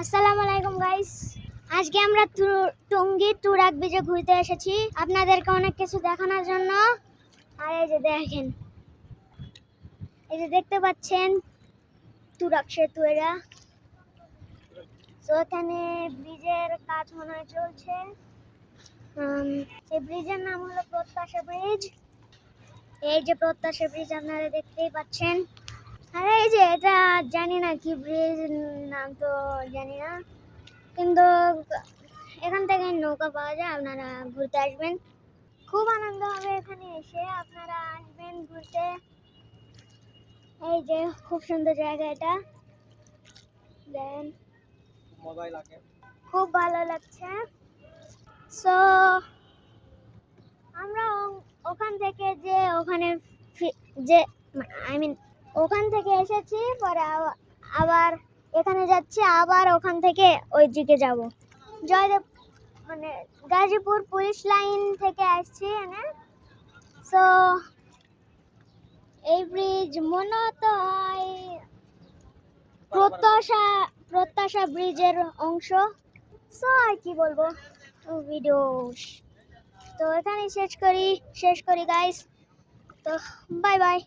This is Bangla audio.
আসসালামু আলাইকুম গাইস আজকে আমরা টঙ্গী টুরাক বিচে ঘুরতে এসেছি। আপনাদেরকে অনেক কিছু দেখানোর জন্য। আর এই যে দেখেন, এই যে দেখতে পাচ্ছেন তুরাক সেতু এরা তো এখানে ব্রিজের কাজ মনে হয় চলছে। এই ব্রিজের নাম হলো প্রত্যাশা ব্রিজ। এই যে প্রত্যাশা ব্রিজ আপনারা দেখতেই পাচ্ছেন। আরে এই যে এটা জানি না কি ব্রিজ নাম তো জানি না। কিন্তু এখান থেকে নৌকা পাওয়া যায় আপনারা ঘুরতে আসবেন। খুব আনন্দ হবে এখানে এসে আপনারা আসবেন ঘুরতে। এই যে খুব সুন্দর জায়গা এটা। দেন খুব ভালো লাগছে। সো আমরা ওখান থেকে যে ওখানে যে আই মিন ওখান থেকে এসেছি, পরে আবা- আবার এখানে যাচ্ছি, আবার ওখান থেকে ওই দিকে যাব। জয়দেব মানে গাজীপুর পুলিশ লাইন থেকে আসছি এনে। সো এই ব্রিজ মূলত হয় প্রত্যাশা প্রত্যাশা ব্রিজের অংশ। সো আর কি বলব ভিডিও তো এখানে শেষ করি শেষ করি গাইস তো বাই বাই